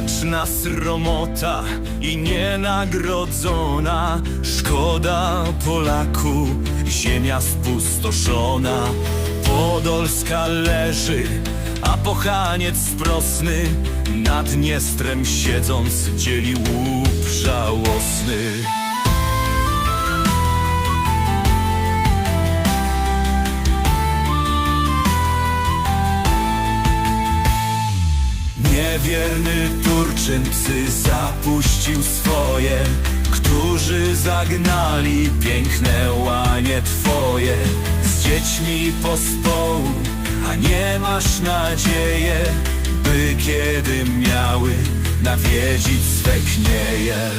Wieczna sromota i nienagrodzona. Szkoda Polaku, ziemia spustoszona. Podolska leży, a pochaniec sprosny Nad Dniestrem siedząc dzieli łup żałosny Niewierny Turczyn psy zapuścił swoje Którzy zagnali piękne łanie twoje. Z dziećmi pospołu, a nie masz nadzieję By kiedy miały nawiedzić swe knieje